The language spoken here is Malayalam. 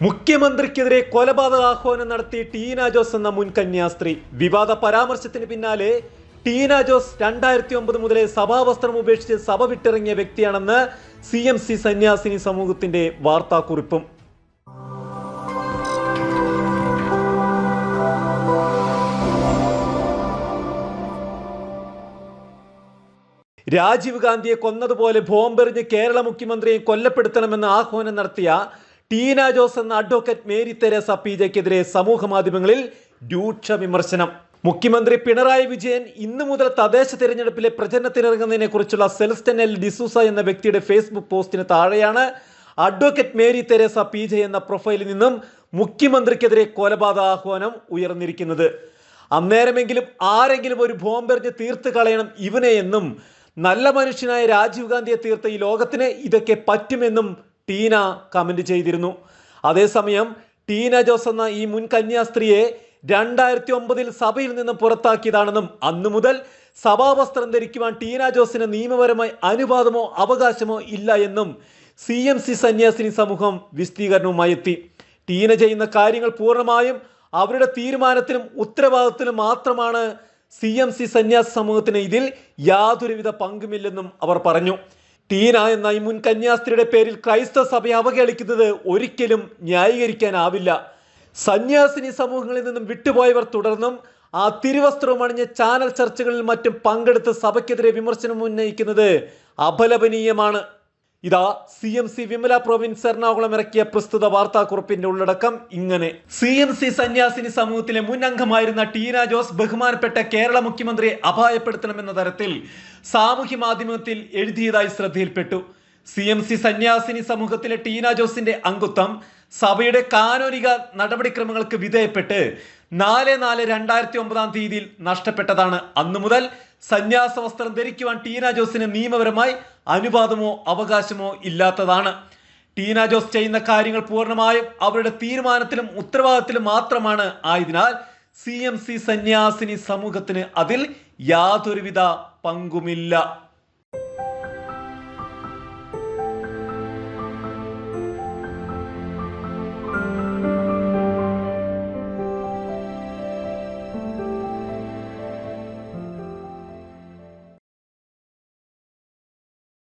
മുഖ്യമന്ത്രിക്കെതിരെ കൊലപാതക ആഹ്വാനം നടത്തി ടീന ജോസ് എന്ന മുൻ കന്യാസ്ത്രീ. വിവാദ പരാമർശത്തിന് പിന്നാലെ ടീന ജോസ് രണ്ടായിരത്തി ഒമ്പത് മുതലേ സഭാവസ്ത്രം ഉപേക്ഷിച്ച് സഭ വിട്ടിറങ്ങിയ വ്യക്തിയാണെന്ന് സി എം സി സന്യാസിനി സമൂഹത്തിന്റെ വാർത്താക്കുറിപ്പും. രാജീവ് ഗാന്ധിയെ കൊന്നതുപോലെ ബോംബെറിഞ്ഞ് കേരള മുഖ്യമന്ത്രിയെ കൊല്ലപ്പെടുത്തണമെന്ന് ആഹ്വാനം നടത്തിയ ടീന ജോസ് എന്ന അഡ്വക്കേറ്റ് മേരി തെരേസ പി ജെക്കെതിരെ സമൂഹ മാധ്യമങ്ങളിൽ രൂക്ഷ വിമർശനം. മുഖ്യമന്ത്രി പിണറായി വിജയൻ ഇന്നു മുതൽ തദ്ദേശ തിരഞ്ഞെടുപ്പിലെ പ്രചരണത്തിനിറങ്ങുന്നതിനെ കുറിച്ചുള്ള സെൽസ്റ്റൻ എൽ ഡിസൂസ എന്ന വ്യക്തിയുടെ ഫേസ്ബുക്ക് പോസ്റ്റിന് താഴെയാണ് advocate Mary Theresa P J എന്ന പ്രൊഫൈലിൽ നിന്നും മുഖ്യമന്ത്രിക്കെതിരെ കൊലപാതക ആഹ്വാനം ഉയർന്നിരിക്കുന്നത്. അന്നേരമെങ്കിലും ആരെങ്കിലും ഒരു ബോംബെറിഞ്ഞ് തീർത്ത് കളയണം ഇവനെ എന്നും നല്ല മനുഷ്യനായ രാജീവ് ഗാന്ധിയെ തീർത്ത ഈ ലോകത്തിന് ഇതൊക്കെ പറ്റുമെന്നും ടീന കമന്റ് ചെയ്തിരുന്നു. അതേസമയം ടീന ജോസ് എന്ന ഈ മുൻ കന്യാസ്ത്രീയെ രണ്ടായിരത്തി ഒമ്പതിൽ സഭയിൽ നിന്ന് പുറത്താക്കിയതാണെന്നും അന്നു മുതൽ സഭാവസ്ത്രം ധരിക്കുവാൻ ടീന ജോസിന് നിയമപരമായി അനുവാദമോ അവകാശമോ ഇല്ല എന്നും സി എം സി സന്യാസിനി സമൂഹം വിശദീകരണവുമായി എത്തി. ടീന ചെയ്യുന്ന കാര്യങ്ങൾ പൂർണമായും അവരുടെ തീരുമാനത്തിനും ഉത്തരവാദിത്തത്തിനും മാത്രമാണ് സി എം സി സന്യാസി സമൂഹത്തിന് ഇതിൽ യാതൊരുവിധ പങ്കുമില്ലെന്നും അവർ പറഞ്ഞു. ടീന എന്ന ഈ മുൻ കന്യാസ്ത്രീയുടെ പേരിൽ ക്രൈസ്തവ സഭയെ അവഹേളിക്കുന്നത് ഒരിക്കലും ന്യായീകരിക്കാനാവില്ല. സന്യാസിനി സമൂഹങ്ങളിൽ നിന്നും വിട്ടുപോയവർ തുടർന്നും ആ തിരുവസ്ത്രവും അണിഞ്ഞ ചാനൽ ചർച്ചകളിൽ മറ്റും പങ്കെടുത്ത് സഭയ്ക്കെതിരെ വിമർശനം ഉന്നയിക്കുന്നത് അപലപനീയമാണ്. ഇതാ C M C Vimala province Ernakulam ഇറക്കിയ പ്രസ്തുത വാർത്താക്കുറിപ്പിന്റെ ഉള്ളടക്കം ഇങ്ങനെ. സി എം സി സന്യാസിനി സമൂഹത്തിലെ മുൻ അംഗമായിരുന്ന ടീന ജോസ് ബഹുമാനപ്പെട്ട കേരള മുഖ്യമന്ത്രിയെ അപായപ്പെടുത്തണമെന്ന തരത്തിൽ സാമൂഹ്യ മാധ്യമത്തിൽ എഴുതിയതായി ശ്രദ്ധയിൽപ്പെട്ടു. സി എം സി സന്യാസിനി സമൂഹത്തിലെ ടീന ജോസിന്റെ അംഗത്വം സഭയുടെ കാനോനിക നടപടിക്രമങ്ങൾക്ക് വിധേയപ്പെട്ട് നാല് നാല് രണ്ടായിരത്തി ഒമ്പതാം തീയതിയിൽ നഷ്ടപ്പെട്ടതാണ്. അന്നു മുതൽ സന്യാസ വസ്ത്രം ധരിക്കുവാൻ ടീന ജോസിന് നിയമപരമായി അനുവാദമോ അവകാശമോ ഇല്ലാത്തതാണ്. ടീന ജോസ് ചെയ്യുന്ന കാര്യങ്ങൾ പൂർണമായും അവരുടെ തീരുമാനത്തിലും ഉത്തരവാദിത്തത്തിലും മാത്രമാണ്. ആയതിനാൽ സി എം സി സന്യാസിനി സമൂഹത്തിന് അതിൽ യാതൊരുവിധ പങ്കുമില്ല.